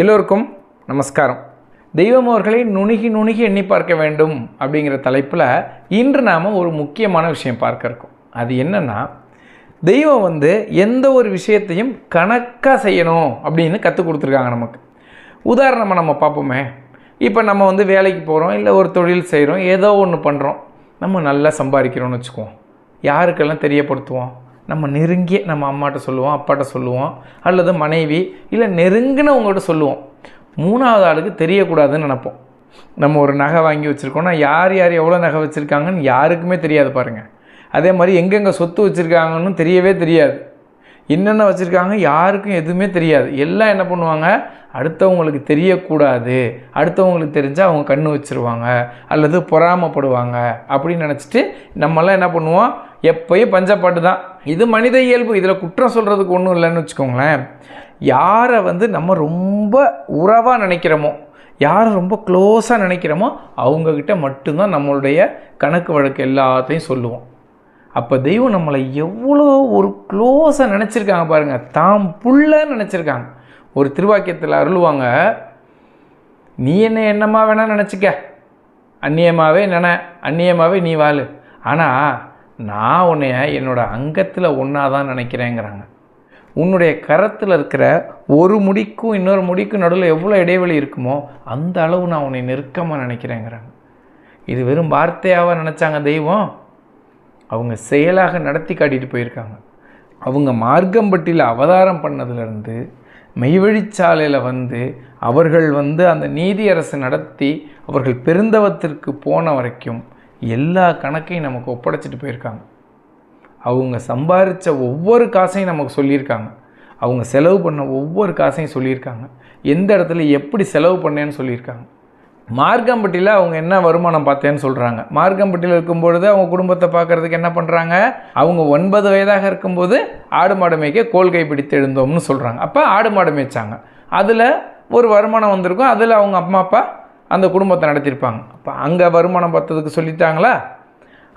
எல்லோருக்கும் நமஸ்காரம். தெய்வம் அவர்களை நுணுகி நுணுகி எண்ணி பார்க்க வேண்டும் அப்படிங்கிற தலைப்பில் இன்று நாம் ஒரு முக்கியமான விஷயம் பார்க்க இருக்கோம். அது என்னென்னா தெய்வம் வந்து எந்த ஒரு விஷயத்தையும் கணக்காக செய்யணும் அப்படின்னு கற்றுக் கொடுத்துருக்காங்க நமக்கு. உதாரணமாக நம்ம பார்ப்போமே. இப்போ நம்ம வந்து வேலைக்கு போகிறோம் இல்லை ஒரு தொழில் செய்கிறோம் ஏதோ ஒன்று பண்ணுறோம் நம்ம நல்லா சம்பாதிக்கிறோம்னு வச்சுக்குவோம். யாருக்கெல்லாம் தெரியப்படுத்துவோம்? நம்ம நெருங்கிய நம்ம அம்மாட்ட சொல்லுவோம் அப்பாட்ட சொல்லுவோம் அல்லது மனைவி இல்லை நெருங்கினவங்கள்ட்ட சொல்லுவோம். மூணாவது ஆளுக்கு தெரியக்கூடாதுன்னு நினைப்போம். நம்ம ஒரு நகை வாங்கி வச்சுருக்கோன்னா யார் யார் எவ்வளோ நகை வச்சுருக்காங்கன்னு யாருக்குமே தெரியாது பாருங்கள் அதே மாதிரி எங்கெங்கே சொத்து வச்சுருக்காங்கன்னு தெரியவே தெரியாது. என்னென்ன வச்சுருக்காங்க யாருக்கும் எதுவுமே தெரியாது. எல்லாம் என்ன பண்ணுவாங்க? அடுத்தவங்களுக்கு தெரியக்கூடாது. அடுத்தவங்களுக்கு தெரிஞ்சால் அவங்க கண்ணு வச்சுருவாங்க அல்லது பொறாமப்படுவாங்க அப்படின்னு நினச்சிட்டு நம்மலாம் என்ன பண்ணுவோம்? எப்போயும் பஞ்சப்பாட்டு தான். இது மனித இயல்பு இதில் குற்றம் சொல்கிறதுக்கு ஒன்றும் இல்லைன்னு வச்சுக்கோங்களேன். யாரை வந்து நம்ம ரொம்ப உறவாக நினைக்கிறோமோ யாரை ரொம்ப க்ளோஸாக நினைக்கிறோமோ அவங்கக்கிட்ட மட்டும்தான் நம்மளுடைய கணக்கு வழக்கு எல்லாத்தையும் சொல்லுவோம். அப்போ தெய்வம் நம்மளை எவ்வளோ ஒரு க்ளோஸாக நினச்சிருக்காங்க பாருங்கள் தாம் புள்ளன்னு நினச்சிருக்காங்க. ஒரு திருவாக்கியத்தில் அருள்வாங்க நீ என்ன என்னமா வேணால் நினச்சிக்க. அந்நியமாகவே நின அந்நியமாகவே நீ வாழு. ஆனால் நான் உன்னைய என்னோடய அங்கத்தில் ஒன்றா தான் நினைக்கிறேங்கிறாங்க. உன்னுடைய கரத்தில் இருக்கிற ஒரு முடிக்கும் இன்னொரு முடிக்கும் நடுவில் எவ்வளோ இடைவெளி இருக்குமோ அந்த அளவு நான் உன்னை நெருக்கமாக நினைக்கிறேங்கிறாங்க. இது வெறும் வார்த்தையாக நினச்சாங்க தெய்வம்? அவங்க செயலாக நடத்தி காட்டிட்டு போயிருக்காங்க. அவங்க மார்க்கம்பட்டியில் அவதாரம் பண்ணதுலேருந்து மெய்வழிச்சாலையில் வந்து அவர்கள் வந்து அந்த நீதியரசு நடத்தி அவர்கள் பெருந்தவத்திற்கு போன வரைக்கும் எல்லா கணக்கையும் நமக்கு ஒப்படைச்சிட்டு போயிருக்காங்க. அவங்க சம்பாரித்த ஒவ்வொரு காசையும் நமக்கு சொல்லியிருக்காங்க. அவங்க செலவு பண்ண ஒவ்வொரு காசையும் சொல்லியிருக்காங்க. எந்த இடத்துல எப்படி செலவு பண்ணேன்னு சொல்லியிருக்காங்க. மார்க்கம்பட்டியில் அவங்க என்ன வருமானம் பார்த்தேன்னு சொல்கிறாங்க மார்க்கம்பட்டியில் இருக்கும்பொழுது அவங்க குடும்பத்தை பார்க்குறதுக்கு என்ன பண்ணுறாங்க அவங்க ஒன்பது வயதாக இருக்கும்போது ஆடு மாடு மேய்க்க கோல் கை பிடித்து எழுந்தோம்னு சொல்கிறாங்க அப்போ ஆடு மாடு மேய்ச்சாங்க. அதில் ஒரு வருமானம் வந்திருக்கும். அதில் அவங்க அம்மா அப்பா அந்த குடும்பத்தை நடத்தியிருப்பாங்க. அப்போ அங்கே வருமானம் பார்த்ததுக்கு சொல்லிட்டாங்களா?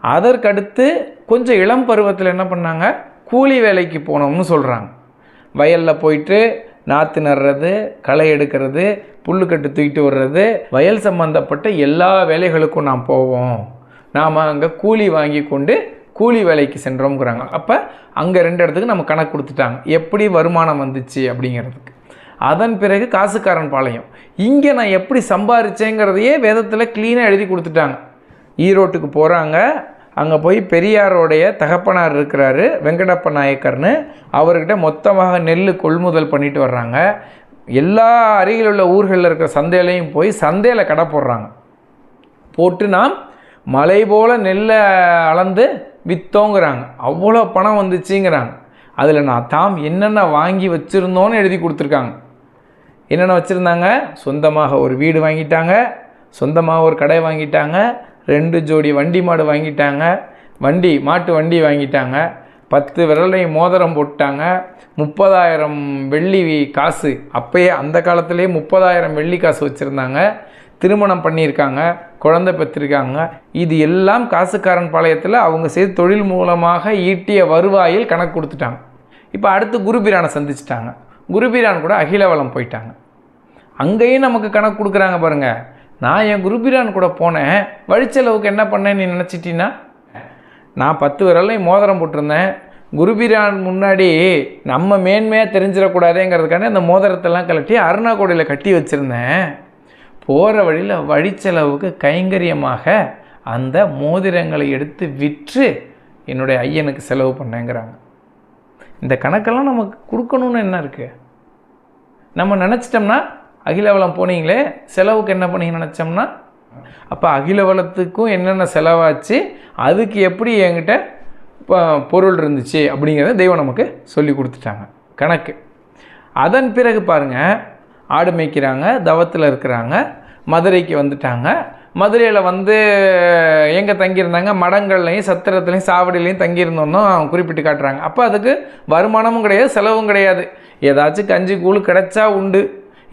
அதற்கடுத்து கொஞ்சம் இளம் பருவத்தில் என்ன பண்ணாங்க? கூலி வேலைக்கு போனோம்னு சொல்கிறாங்க வயலில் போயிட்டு நாற்று நடுறது களை எடுக்கிறது புல்லுக்கட்டு தூக்கிட்டு வர்றது வயல் சம்மந்தப்பட்ட எல்லா வேலைகளுக்கும் நாம் போவோம். நாம் அங்கே கூலி வாங்கி கொண்டு கூலி வேலைக்கு சென்றோங்கிறாங்க அப்போ அங்கே ரெண்டு இடத்துக்கு நம்ம கணக்கு கொடுத்துட்டாங்க. எப்படி வருமானம் வந்துச்சு அப்படிங்கிறதுக்கு. அதன் பிறகு காசுக்காரன் பாளையம். இங்கே நான் எப்படி சம்பாரிச்சேங்கிறதையே வேதத்தில் க்ளீனாக எழுதி கொடுத்துட்டாங்க. ஈரோட்டுக்கு போகிறாங்க அங்கே போய் பெரியாரோடைய தகப்பனார் இருக்கிறாரு வெங்கடப்ப நாயக்கர்னு. அவர்கிட்ட மொத்தமாக நெல் கொள்முதல் பண்ணிட்டு வர்றாங்க. எல்லா அருகில் உள்ள ஊர்களில் இருக்கிற சந்தையிலையும் போய் சந்தையில் கடை போடுறாங்க. போட்டு நாம் மலை போல் நெல்லை அளந்து விற்றோங்கிறாங்க அவ்வளோ பணம் வந்துச்சுங்கிறாங்க. அதில் நான் தாம் என்னென்ன வாங்கி வச்சுருந்தோன்னு எழுதி கொடுத்துருக்காங்க. என்னென்ன வச்சுருந்தாங்க? சொந்தமாக ஒரு வீடு வாங்கிட்டாங்க. சொந்தமாக ஒரு கடை வாங்கிட்டாங்க. ரெண்டு ஜோடி வண்டி மாடு வாங்கிட்டாங்க. வண்டி மாட்டு வண்டி வாங்கிட்டாங்க. பத்து விரலையும் மோதிரம் போட்டாங்க. முப்பதாயிரம் வெள்ளி காசு. அப்போயே அந்த காலத்துலேயே முப்பதாயிரம் வெள்ளி காசு வச்சுருந்தாங்க. திருமணம் பண்ணியிருக்காங்க. குழந்தை பெற்றிருக்காங்க. இது எல்லாம் காசுக்காரன் பாளையத்தில் அவங்க செய்த தொழில் மூலமாக ஈட்டிய வருவாயில் கணக்கு கொடுத்துட்டாங்க. இப்போ அடுத்து குருபிரானை சந்திச்சிட்டாங்க. குருபிரான் கூட அகிலவலம் போயிட்டாங்க. அங்கேயும் நமக்கு கணக்கு கொடுக்குறாங்க பாருங்கள் நான் என் குருபிரான் கூட போனேன். வழிச்செலவுக்கு என்ன பண்ணேன் நீ நினச்சிட்டின்னா? நான் பத்து விரலையும் மோதிரம் போட்டிருந்தேன். குருபிரான் முன்னாடி நம்ம மேன்மையாக தெரிஞ்சிடக்கூடாதேங்கிறதுக்காண்டி அந்த மோதிரத்தெல்லாம் கழட்டி அருணாக்கோடையில் கட்டி வச்சுருந்தேன். போகிற வழியில் வழிச்செலவுக்கு கைங்கரியமாக அந்த மோதிரங்களை எடுத்து விற்று என்னுடைய ஐயனுக்கு செலவு பண்ணேங்கிறாங்க. இந்த கணக்கெல்லாம் நமக்கு கொடுக்கணுன்னு என்ன இருக்குது நம்ம நினச்சிட்டோம்னா அகிலவளம் போனீங்களே செலவுக்கு என்ன பண்ணி நினச்சோம்னா அப்போ அகிலவளத்துக்கும் என்னென்ன செலவாச்சு அதுக்கு எப்படி என்கிட்ட ப- பொருள் இருந்துச்சு அப்படிங்கிறத தெய்வம் நமக்கு சொல்லி கொடுத்துட்டாங்க. கணக்கு. அதன் பிறகு பாருங்கள் ஆடு மேய்க்கிறாங்க தவத்தில் இருக்கிறாங்க மதுரைக்கு வந்துட்டாங்க மதுரையில் வந்து எங்கே தங்கியிருந்தாங்க? மடங்கள்லையும் சத்திரத்துலையும் சாவடியிலையும் தங்கியிருந்தோன்னும் குறிப்பிட்டு காட்டுறாங்க. அப்போ அதுக்கு வருமானமும் கிடையாது செலவும் கிடையாது. ஏதாச்சும் கஞ்சி கூழ் கிடைச்சா உண்டு.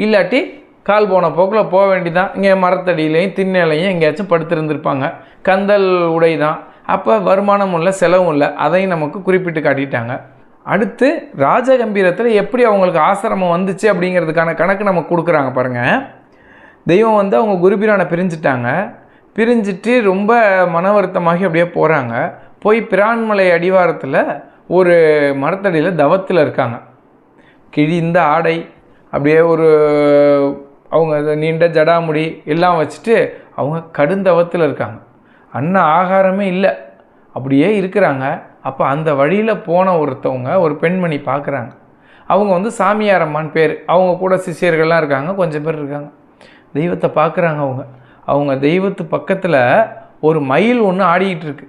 இல்லாட்டி கால் போன போக்கில் போக வேண்டிதான். இங்கே மரத்தடியிலையும் திண்ணையிலையும் எங்கேயாச்சும் படுத்திருந்துருப்பாங்க. கந்தல் உடை தான். அப்போ வருமானமும் இல்லை செலவும் இல்லை. அதையும் நமக்கு குறிப்பிட்டு காட்டிட்டாங்க. அடுத்து ராஜகம்பீரத்தில் எப்படி அவங்களுக்கு ஆசிரமம் வந்துச்சு அப்படிங்கிறதுக்கான கணக்கு நமக்கு கொடுக்குறாங்க பாருங்கள் தெய்வம் வந்து அவங்க குருபிரானை பிரிஞ்சுட்டாங்க. பிரிஞ்சுட்டு ரொம்ப மன வருத்தமாகி அப்படியே போகிறாங்க போய் பிரான்மலை அடிவாரத்தில் ஒரு மரத்தடியில் தவத்தில் இருக்காங்க. கிழிந்த ஆடை அப்படியே ஒரு அவங்க நீண்ட ஜடாமுடி எல்லாம் வச்சுட்டு அவங்க கடுந்தவத்தில் இருக்காங்க. அன்ன ஆகாரமே இல்லை. அப்படியே இருக்கிறாங்க. அப்போ அந்த வழியில் போன ஒருத்தவங்க ஒரு பெண்மணி பார்க்குறாங்க அவங்க வந்து சாமியாரம்மான் பேர். அவங்க கூட சிஷியர்கள்லாம் இருக்காங்க. கொஞ்சம் பேர் இருக்காங்க. தெய்வத்தை பார்க்குறாங்க அவங்க. அவங்க தெய்வத்து பக்கத்தில் ஒரு மயில் ஒன்று ஆடிக்கிட்டு இருக்கு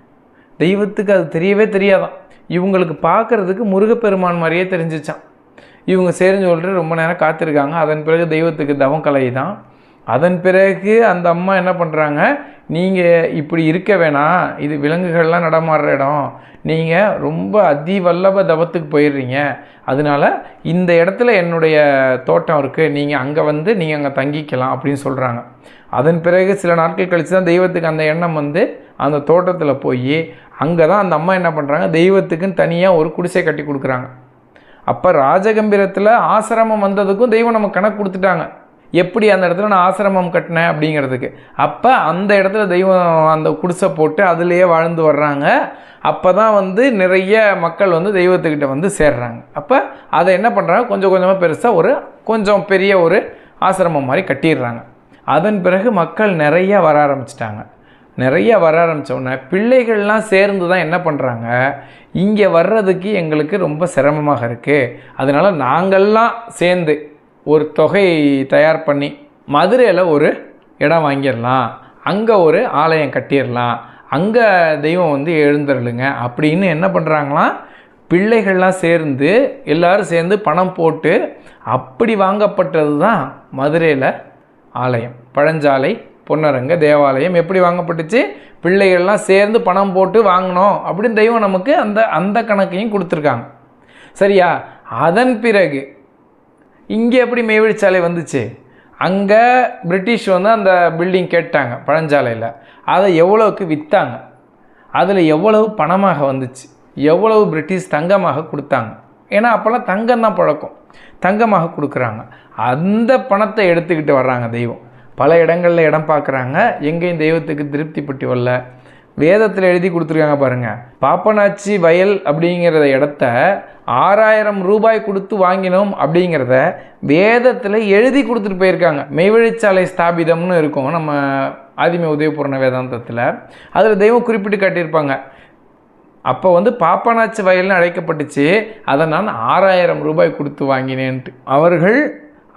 தெய்வத்துக்கு அது தெரியவே தெரியாதான். இவங்களுக்கு பார்க்குறதுக்கு முருகப்பெருமான் மாதிரியே தெரிஞ்சிச்சான் இவங்க சரின்னு சொல்லிட்டு ரொம்ப நேரம் காத்திருக்காங்க. அதன் பிறகு தெய்வத்துக்கு தவம் கலை தான் அதன் பிறகு அந்த அம்மா என்ன பண்ணுறாங்க நீங்கள் இப்படி இருக்க வேணாம் இது விலங்குகள்லாம் நடமாடுற இடம். நீங்கள் ரொம்ப அதிவல்லப தவத்துக்கு போயிடுறீங்க. அதனால இந்த இடத்துல என்னுடைய தோட்டம் இருக்குது நீங்கள் அங்கே வந்து நீங்கள் அங்கே தங்கிக்கலாம் அப்படின்னு சொல்கிறாங்க அதன் பிறகு சில நாட்கள் கழித்து தான் தெய்வத்துக்கு அந்த எண்ணம் வந்து அந்த தோட்டத்தில் போய் அங்கே தான் அந்த அம்மா என்ன பண்ணுறாங்க தெய்வத்துக்குன்னு தனியாக ஒரு குடிசை கட்டி கொடுக்குறாங்க. அப்போ ராஜகம்பீரத்தில் ஆசிரமம் வந்ததுக்கும் தெய்வம் நம்ம கணக்கு கொடுத்துட்டாங்க. எப்படி அந்த இடத்துல நான் ஆசிரமம் கட்டினேன் அப்படிங்கிறதுக்கு. அப்போ அந்த இடத்துல தெய்வம் அந்த குடிசை போட்டு அதுலேயே வாழ்ந்து வர்றாங்க. அப்போ தான் வந்து நிறைய மக்கள் வந்து தெய்வத்துக்கிட்ட வந்து சேர்றாங்க. அப்போ அதை என்ன பண்ணுறாங்க கொஞ்சம் கொஞ்சமாக பெருசாக ஒரு கொஞ்சம் பெரிய ஒரு ஆசிரமம் மாதிரி கட்டிடுறாங்க. அதன் பிறகு மக்கள் நிறைய வர ஆரம்பிச்சிட்டாங்க. நிறைய வர ஆரம்பித்தோடனே உடனே பிள்ளைகள்லாம் சேர்ந்து தான் என்ன பண்ணுறாங்க இங்கே வர்றதுக்கு எங்களுக்கு ரொம்ப சிரமமாக இருக்குது அதனால் நாங்கள்லாம் சேர்ந்து ஒரு தொகை தயார் பண்ணி மதுரையில் ஒரு இடம் வாங்கிடலாம். அங்கே ஒரு ஆலயம் கட்டிடலாம். அங்கே தெய்வம் வந்து எழுந்தருளுங்க அப்படின்னு என்ன பண்ணுறாங்களாம் பிள்ளைகள்லாம் சேர்ந்து எல்லோரும் சேர்ந்து பணம் போட்டு அப்படி வாங்கப்பட்டது தான் மதுரையில் ஆலயம். பழஞ்சாலை பொன்னரங்க தேவாலயம் எப்படி வாங்கப்பட்டுச்சு? பிள்ளைகள்லாம் சேர்ந்து பணம் போட்டு வாங்கினோம் அப்படின்னு தெய்வம் நமக்கு அந்த அந்த கணக்கையும் கொடுத்துருக்காங்க. சரியா? அதன் பிறகு இங்கே எப்படி மேவழிச்சாலை வந்துச்சு? அங்கே பிரிட்டிஷ் வந்து அந்த பில்டிங் கேட்டாங்க பழஞ்சாலையில். அதை எவ்வளோக்கு விற்றாங்க அதில் எவ்வளவு பணமாக வந்துச்சு? எவ்வளவு பிரிட்டிஷ் தங்கமாக கொடுத்தாங்க? ஏன்னா அப்போல்லாம் தங்கம் தான் பழக்கம். தங்கமாக கொடுக்குறாங்க. அந்த பணத்தை எடுத்துக்கிட்டு வர்றாங்க தெய்வம். பல இடங்களில் இடம் பார்க்குறாங்க. எங்கேயும் தெய்வத்துக்கு திருப்திப்பட்டு வரல. வேதத்தில் எழுதி கொடுத்துருக்காங்க பாருங்கள் பாப்பனாச்சி வயல் அப்படிங்கிறத இடத்த ஆறாயிரம் ரூபாய் கொடுத்து வாங்கினோம் அப்படிங்கிறத வேதத்தில் எழுதி கொடுத்துட்டு போயிருக்காங்க. மெய்வழிச்சாலை ஸ்தாபிதம்னு இருக்கும் நம்ம ஆதிம உதயபூர்ண வேதாந்தத்தில். அதில் தெய்வம் குறிப்பிட்டு காட்டியிருப்பாங்க. அப்போ வந்து பாப்பனாச்சி வயல்னு அழைக்கப்பட்டுச்சு. அதை நான் ஆறாயிரம் ரூபாய் கொடுத்து வாங்கினேன்ட்டு. அவர்கள்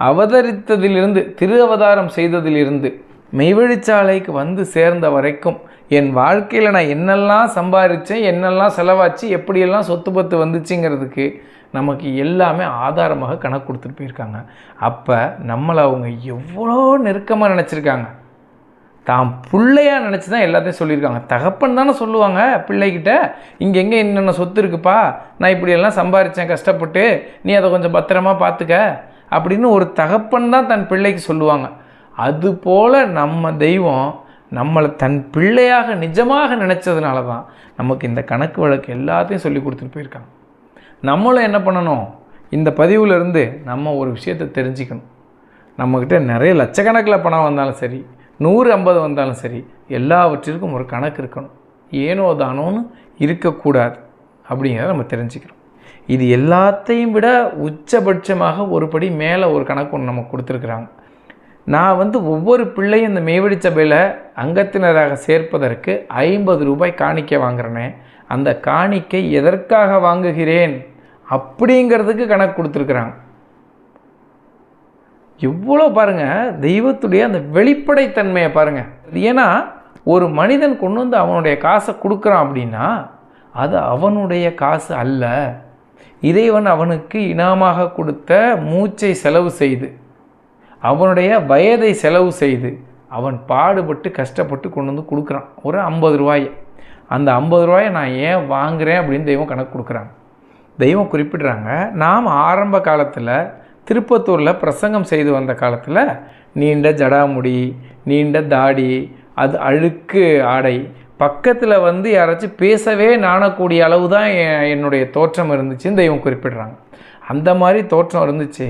அவதரித்ததிலிருந்து திரு அவதாரம் செய்ததிலிருந்து மெய்வழிச்சாலைக்கு வந்து சேர்ந்த வரைக்கும் என் வாழ்க்கையில் நான் என்னெல்லாம் சம்பாதிச்சேன் என்னெல்லாம் செலவாச்சு எப்படியெல்லாம் சொத்து பத்து வந்துச்சுங்கிறதுக்கு நமக்கு எல்லாமே ஆதாரமாக கணக்கு கொடுத்துட்டு போயிருக்காங்க. அப்போ நம்மளை அவங்க எவ்வளோ நெருக்கமாக நினச்சிருக்காங்க. தான் பிள்ளையாக நினச்சி தான் எல்லாத்தையும் சொல்லியிருக்காங்க. தகப்பன் தானே சொல்லுவாங்க பிள்ளைகிட்ட இங்கே எங்கே என்னென்ன சொத்து இருக்குப்பா? நான் இப்படியெல்லாம் சம்பாரித்தேன் கஷ்டப்பட்டு நீ அதை கொஞ்சம் பத்திரமா பார்த்துக்க அப்படின்னு ஒரு தகப்பன் தான் தன் பிள்ளைக்கு சொல்லுவாங்க. அதுபோல் நம்ம தெய்வம் நம்மளை தன் பிள்ளையாக நிஜமாக நினச்சதுனால தான் நமக்கு இந்த கணக்கு வழக்கு எல்லாத்தையும் சொல்லி கொடுத்துட்டு போயிருக்காங்க. நம்மளும் என்ன பண்ணணும்? இந்த பதிவுலேருந்து நம்ம ஒரு விஷயத்தை தெரிஞ்சுக்கணும். நம்மக்கிட்ட நிறைய லட்சக்கணக்கில் பணம் வந்தாலும் சரி நூறு ஐம்பது வந்தாலும் சரி எல்லாவற்றிற்கும் ஒரு கணக்கு இருக்கணும். ஏனோ தானோன்னு இருக்கக்கூடாது அப்படிங்கிறத நம்ம தெரிஞ்சுக்கிறோம் இது எல்லாத்தையும் விட உச்சபட்சமாக ஒரு படி மேலே ஒரு கணக்கு ஒன்று நமக்கு கொடுத்துருக்குறாங்க. நான் வந்து ஒவ்வொரு பிள்ளையும் இந்த மேவடி சபையில் அங்கத்தினராக சேர்ப்பதற்கு ஐம்பது ரூபாய் காணிக்கை வாங்குறேனே. அந்த காணிக்கை எதற்காக வாங்குகிறேன்? அப்படிங்கிறதுக்கு கணக்கு கொடுத்துருக்குறாங்க. எவ்வளோ பாருங்கள் தெய்வத்துடைய அந்த வெளிப்படைத்தன்மையை பாருங்கள் ஏன்னா ஒரு மனிதன் கொண்டு வந்து அவனுடைய காசை கொடுக்குறான் அப்படின்னா அது அவனுடைய காசு அல்ல. இறைவன் அவனுக்கு இனாமாக கொடுத்த மூச்சை செலவு செய்து. அவனுடைய வயதை செலவு செய்து அவன் பாடுபட்டு கஷ்டப்பட்டு கொண்டு வந்து கொடுக்குறான். ஒரு ஐம்பது ரூபாயை. அந்த ஐம்பது ரூபாயை நான் ஏன் வாங்குகிறேன் அப்படின்னு தெய்வம் கணக்கு கொடுக்குறாங்க. தெய்வம் குறிப்பிடுறாங்க நாம் ஆரம்ப காலத்தில் திருப்பத்தூரில் பிரசங்கம் செய்து வந்த காலத்தில் நீண்ட ஜடாமுடி நீண்ட தாடி அது அழுக்கு ஆடை பக்கத்தில் வந்து யாராச்சும் பேசவே நாணக்கூடிய அளவு தான் எ- என்னுடைய தோற்றம் இருந்துச்சுன்னு தெய்வம் குறிப்பிடுறாங்க. அந்த மாதிரி தோற்றம் இருந்துச்சு.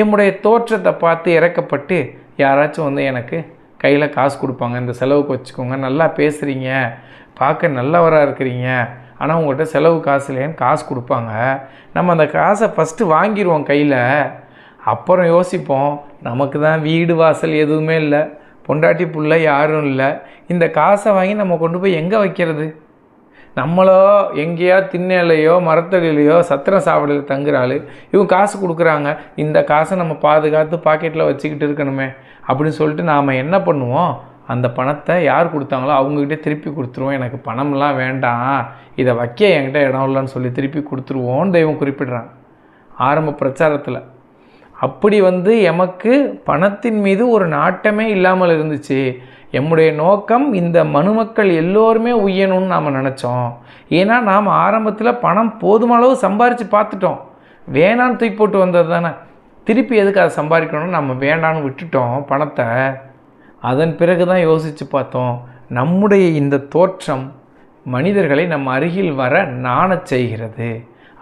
என்னுடைய தோற்றத்தை பார்த்து இறக்கப்பட்டு யாராச்சும் வந்து எனக்கு கையில் காசு கொடுப்பாங்க இந்த செலவுக்கு வச்சுக்கோங்க நல்லா பேசுகிறீங்க பார்க்க நல்லவராக இருக்கிறீங்க ஆனால் உங்கள்கிட்ட செலவு காசு இல்லையான்னு காசு கொடுப்பாங்க. நம்ம அந்த காசை ஃபஸ்ட்டு வாங்கிடுவோம் கையில். அப்புறம் யோசிப்போம் நமக்கு தான் வீடு வாசல் எதுவுமே இல்லை. பொண்டாட்டி புள்ள யாரும் இல்லை. இந்த காசை வாங்கி நம்ம கொண்டு போய் எங்கே வைக்கிறது? நம்மளோ எங்கேயா திண்ணையிலையோ மரத்தடியிலையோ சத்திரம் சாப்பிடல தங்குறாள் இவங்க காசு கொடுக்குறாங்க. இந்த காசை நம்ம பாதுகாத்து பாக்கெட்டில் வச்சுக்கிட்டு இருக்கணுமே அப்படின்னு சொல்லிட்டு நாம் என்ன பண்ணுவோம்? அந்த பணத்தை யார் கொடுத்தாங்களோ அவங்கக்கிட்ட திருப்பி கொடுத்துருவோம். எனக்கு பணம்லாம் வேண்டாம். இதை வைக்க என்கிட்ட இடம் இல்லைன்னு சொல்லி திருப்பி கொடுத்துருவோன்னு தெய்வம் குறிப்பிடுறாங்க ஆரம்ப பிரச்சாரத்தில். அப்படி வந்து எமக்கு பணத்தின் மீது ஒரு நாட்டமே இல்லாமல் இருந்துச்சு. எம்முடைய நோக்கம் இந்த மனுமக்கள் எல்லோருமே உய்யணும்னு நாம் நினச்சோம். ஏன்னா நாம் ஆரம்பத்தில் பணம் போதுமளவு சம்பாரித்து பார்த்துட்டோம் வேணான்னு தூக்கி போட்டு வந்தது தானே திருப்பி எதுக்கு அதை சம்பாதிக்கணும்னு நம்ம வேண்டான்னு விட்டுட்டோம் பணத்தை. அதன் பிறகு தான் யோசித்து பார்த்தோம் நம்முடைய இந்த தோற்றம் மனிதர்களை நம்ம அருகில் வர நாணச் செய்கிறது.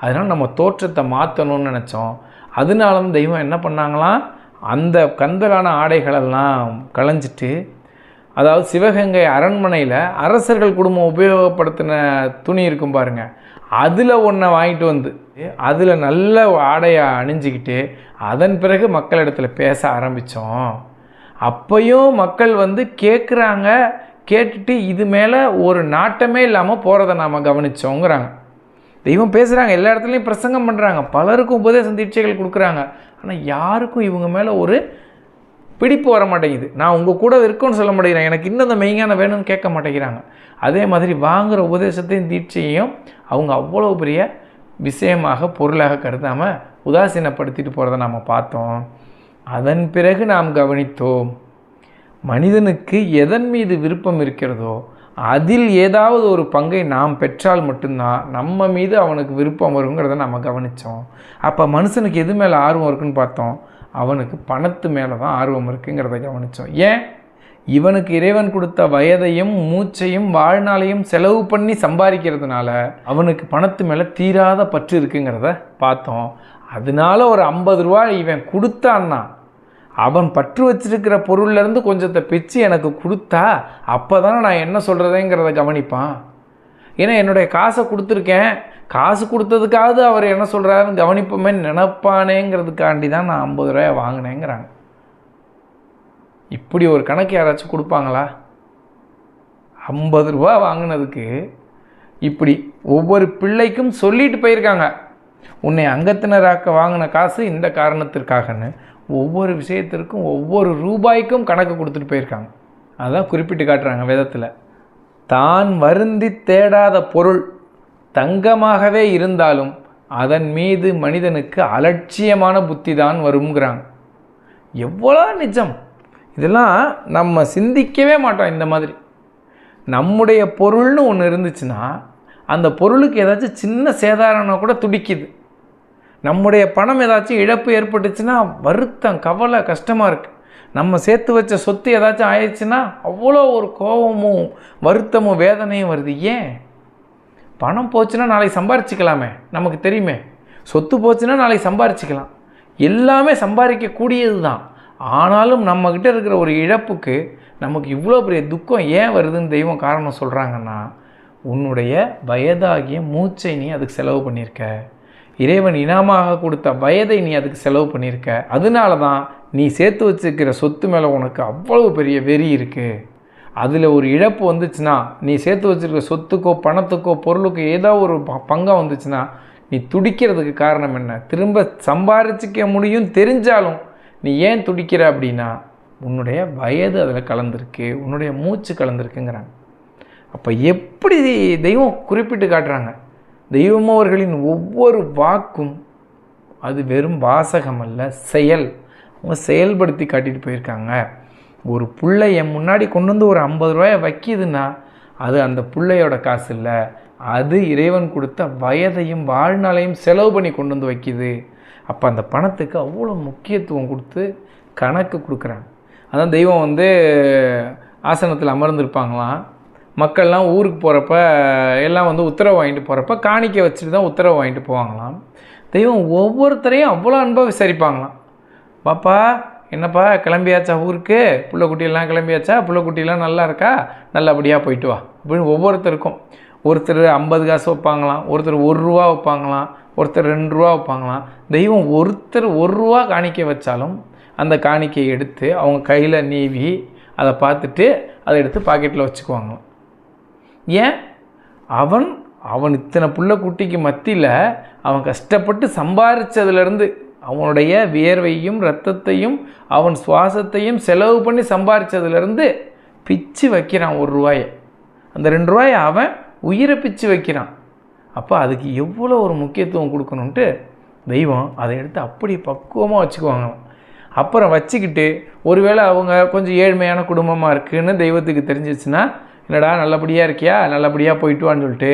அதனால் நம்ம தோற்றத்தை மாற்றணும்னு நினச்சோம். அதனால தெய்வம் என்ன பண்ணாங்களாம்? அந்த கந்தலான ஆடைகளெல்லாம் களைஞ்சிட்டு அதாவது சிவகங்கை அரண்மனையில் அரசர்கள் குடும்பம் உபயோகப்படுத்தின துணி இருக்கும் பாருங்க. அதில் ஒன்றை வாங்கிட்டு வந்து அதில் நல்ல ஆடையை அணிஞ்சிக்கிட்டு அதன் பிறகு மக்களிடத்தில் பேச ஆரம்பித்தோம் அப்பையும் மக்கள் வந்து கேட்குறாங்க கேட்டுட்டு இது மேலே ஒரு நாட்டமே இல்லாமல் போகிறத நாம் கவனித்தோங்கிறாங்க தெய்வம் பேசுகிறாங்க எல்லா இடத்துலையும் பிரசங்கம் பண்ணுறாங்க பலருக்கும் உபதேச தீட்சைகள் கொடுக்குறாங்க. ஆனால் யாருக்கும் இவங்க மேலே ஒரு பிடிப்பு வர மாட்டேங்குது நான் உங்கள் கூட இருக்கோன்னு சொல்ல மாட்டேங்கிறேன். எனக்கு இன்னும் அந்த மெய்ஞான வேணும்னு கேட்க மாட்டேங்கிறாங்க. அதே மாதிரி வாங்குகிற உபதேசத்தையும் தீட்சையையும் அவங்க அவ்வளோ பெரிய விஷயமாக பொருளாக கருதாமல் உதாசீனப்படுத்திட்டு போகிறத நாம் பார்த்தோம். அதன் பிறகு நாம் கவனித்தோம் மனிதனுக்கு எதன் மீது விருப்பம் இருக்கிறதோ அதில் ஏதாவது ஒரு பங்கை நாம் பெற்றால் மட்டும்தான் நம்ம மீது அவனுக்கு விருப்பம் வருங்கிறத நம்ம கவனித்தோம் அப்போ மனுஷனுக்கு எது மேலே ஆர்வம் இருக்குன்னு பார்த்தோம்? அவனுக்கு பணத்து மேலே தான் ஆர்வம் இருக்குங்கிறத கவனித்தோம் ஏன்? இவனுக்கு இறைவன் கொடுத்த வயதையும் மூச்சையும் வாழ்நாளையும் செலவு பண்ணி சம்பாதிக்கிறதுனால அவனுக்கு பணத்து மேலே தீராத பற்று இருக்குங்கிறத பார்த்தோம். அதனால ஒரு ஐம்பது ரூபா இவன் கொடுத்தான்னா அவன் பற்று வச்சிருக்கிற பொருள்லேருந்து கொஞ்சத்தை பிச்சு எனக்கு கொடுத்தா அப்போ தானே நான் என்ன சொல்கிறதேங்கிறத கவனிப்பான். ஏன்னா என்னுடைய காசை கொடுத்துருக்கேன் காசு கொடுத்ததுக்காவது அவர் என்ன சொல்கிறாருன்னு கவனிப்போமே நினப்பானேங்கிறதுக்காண்டி தான் நான் ஐம்பது ரூபாய் வாங்கினேங்கிறாங்க. இப்படி ஒரு கணக்கு யாராச்சும் கொடுப்பாங்களா? ஐம்பது ரூபா வாங்கினதுக்கு இப்படி ஒவ்வொரு பிள்ளைக்கும் சொல்லிட்டு போயிருக்காங்க. உன்னை அங்கத்தினராக்க வாங்கின காசு இந்த காரணத்திற்காகன்னு ஒவ்வொரு விஷயத்திற்கும் ஒவ்வொரு ரூபாய்க்கும் கணக்கு கொடுத்துட்டு போயிருக்காங்க. அதான் குறிப்பிட்டு காட்டுறாங்க விதத்தில். தான் வருந்தி தேடாத பொருள். தங்கமாகவே இருந்தாலும் அதன் மீது மனிதனுக்கு அலட்சியமான புத்தி தான் வருங்கிறாங்க எவ்வளோ நிஜம். இதெல்லாம் நம்ம சிந்திக்கவே மாட்டோம் இந்த மாதிரி. நம்முடைய பொருள்னு ஒன்று இருந்துச்சுன்னா அந்த பொருளுக்கு ஏதாச்சும் சின்ன சேதாரம்னா கூட துடிக்குது. நம்முடைய பணம் ஏதாச்சும் இழப்பு ஏற்பட்டுச்சுன்னா வருத்தம் கவலை கஷ்டமாக இருக்குது நம்ம சேர்த்து வச்ச சொத்து ஏதாச்சும் ஆயிடுச்சுன்னா அவ்வளோ ஒரு கோபமும் வருத்தமும் வேதனையும் வருது. ஏன்? பணம் போச்சுன்னா நாளைக்கு சம்பாரிச்சிக்கலாமே நமக்கு தெரியுமே. சொத்து போச்சுன்னா நாளைக்கு சம்பாரிச்சிக்கலாம். எல்லாமே சம்பாதிக்கக்கூடியது தான் ஆனாலும் நம்மக்கிட்ட இருக்கிற ஒரு இழப்புக்கு நமக்கு இவ்வளோ பெரிய துக்கம் ஏன் வருதுன்னு தெய்வம் காரணம் சொல்கிறாங்கன்னா உன்னுடைய வயதாகிய மூச்சை நீ அதுக்கு செலவு பண்ணியிருக்க. இறைவன் இனாமாக கொடுத்த வயதை நீ அதுக்கு செலவு பண்ணியிருக்க. அதனால தான் நீ சேர்த்து வச்சுருக்கிற சொத்து மேலே உனக்கு அவ்வளவு பெரிய வெறி இருக்குது அதில் ஒரு இழப்பு வந்துச்சுன்னா நீ சேர்த்து வச்சுருக்க சொத்துக்கோ பணத்துக்கோ பொருளுக்கோ ஏதோ ஒரு ப- வந்துச்சுன்னா நீ துடிக்கிறதுக்கு காரணம் என்ன? திரும்ப சம்பாரிச்சிக்க முடியும் தெரிஞ்சாலும் நீ ஏன் துடிக்கிற அப்படின்னா உன்னுடைய வயது அதில் கலந்துருக்கு உன்னுடைய மூச்சு கலந்துருக்குங்கிறாங்க. அப்போ எப்படி தெய்வம் குறிப்பிட்டு காட்டுறாங்க? தெய்வம் அவர்களின் ஒவ்வொரு வாக்கும் அது வெறும் வாசகம் அல்ல செயல். அவங்க செயல்படுத்தி காட்டிட்டு போயிருக்காங்க. ஒரு பிள்ளை என் முன்னாடி கொண்டு வந்து ஒரு ஐம்பது ரூபாயை வைக்கிதுன்னா அது அந்த பிள்ளையோட காசு இல்லை அது இறைவன் கொடுத்த வயதையும் வாழ்நாளையும் செலவு பண்ணி கொண்டு வந்து வைக்கிது. அப்போ அந்த பணத்துக்கு அவ்வளோ முக்கியத்துவம் கொடுத்து கணக்கு கொடுக்குறாங்க. அதான் தெய்வம் வந்து ஆசனத்தில் அமர்ந்திருப்பாங்களாம். மக்கள்லாம் ஊருக்கு போகிறப்ப எல்லாம் வந்து உத்தரவு வாங்கிட்டு போகிறப்ப காணிக்க வச்சுட்டு தான் உத்தரவு வாங்கிட்டு போவாங்களாம். தெய்வம் ஒவ்வொருத்தரையும் அவ்வளோ அன்பாக விசாரிப்பாங்களாம். பாப்பா என்னப்பா கிளம்பியாச்சா ஊருக்கு? பிள்ளைக்குட்டியெல்லாம் கிளம்பியாச்சா? பிள்ளைக்குட்டியெல்லாம் நல்லா இருக்கா நல்லபடியாக போயிட்டு வா. அப்படின்னு ஒவ்வொருத்தருக்கும். ஒருத்தர் ஐம்பது காசு வைப்பாங்களாம். ஒருத்தர் ஒரு ரூபா வைப்பாங்களாம். ஒருத்தர் ரெண்டு ரூபா வைப்பாங்களாம். தெய்வம் ஒருத்தர் ஒரு ரூபா காணிக்கை வச்சாலும் அந்த காணிக்கையை எடுத்து அவங்க கையில் நீவி அதை பார்த்துட்டு அதை எடுத்து பாக்கெட்டில் வச்சுக்குவாங்களாம். ஏன்? அவன் அவன் இத்தனை புள்ள குட்டிக்கு மத்தியில் அவன் கஷ்டப்பட்டு சம்பாரித்ததுலேருந்து அவனுடைய வியர்வையும் ரத்தத்தையும் அவன் சுவாசத்தையும் செலவு பண்ணி சம்பாரித்ததுலேருந்து பிச்சு வைக்கிறான் ஒரு ரூபாயை. அந்த ரெண்டு ரூபாயை அவன் உயிரை பிச்சு வைக்கிறான். அப்போ அதுக்கு எவ்வளோ ஒரு முக்கியத்துவம் கொடுக்கணுன்ட்டு தெய்வம் அதை எடுத்து அப்படி பக்குவமாக வச்சுக்குவாங்களாம். அப்புறம் வச்சுக்கிட்டு ஒருவேளை அவங்க கொஞ்சம் ஏழ்மையான குடும்பமாக இருக்குதுன்னு தெய்வத்துக்கு தெரிஞ்சிச்சுன்னா என்னடா நல்லபடியாக இருக்கியா? நல்லபடியாக போயிட்டு வான்னு சொல்லிட்டு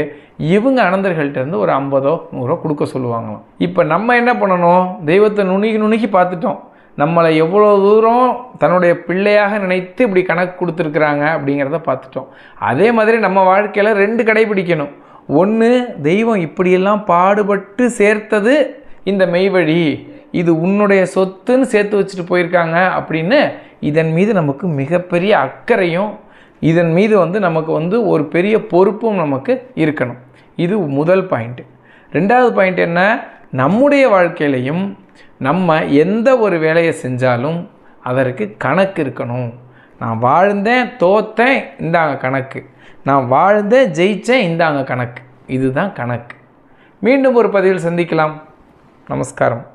இவங்க அனந்தர்கள்ட்டேருந்து ஒரு ஐம்பதோ நூறோ கொடுக்க சொல்லுவாங்களாம். இப்போ நம்ம என்ன பண்ணணும்? தெய்வத்தை நுணுகி நுணுகி பார்த்துட்டோம். நம்மளை எவ்வளோ தூரம் தன்னுடைய பிள்ளையாக நினைத்து இப்படி கணக்கு கொடுத்துருக்குறாங்க அப்படிங்கிறத பார்த்துட்டோம். அதே மாதிரி நம்ம வாழ்க்கையில் ரெண்டு கடைபிடிக்கணும். ஒன்று தெய்வம் இப்படியெல்லாம் பாடுபட்டு சேர்த்தது இந்த மெய்வழி. இது உன்னுடைய சொத்துன்னு சேர்த்து வச்சுட்டு போயிருக்காங்க அப்படின்னு இதன் மீது நமக்கு மிகப்பெரிய அக்கறையும் இதன் மீது வந்து நமக்கு வந்து ஒரு பெரிய பொறுப்பும் நமக்கு இருக்கணும். இது முதல் பாயிண்ட்டு ரெண்டாவது பாயிண்ட் என்ன? நம்முடைய வாழ்க்கையிலையும் நம்ம எந்த ஒரு வேலையை செஞ்சாலும் அதற்கு கணக்கு இருக்கணும். நான் வாழ்ந்தேன் தோத்தேன் இந்தாங்க கணக்கு. நான் வாழ்ந்தேன் ஜெயித்தேன் இந்தாங்க கணக்கு. இதுதான் கணக்கு. மீண்டும் ஒரு பதிவில் சந்திக்கலாம். நமஸ்காரம்.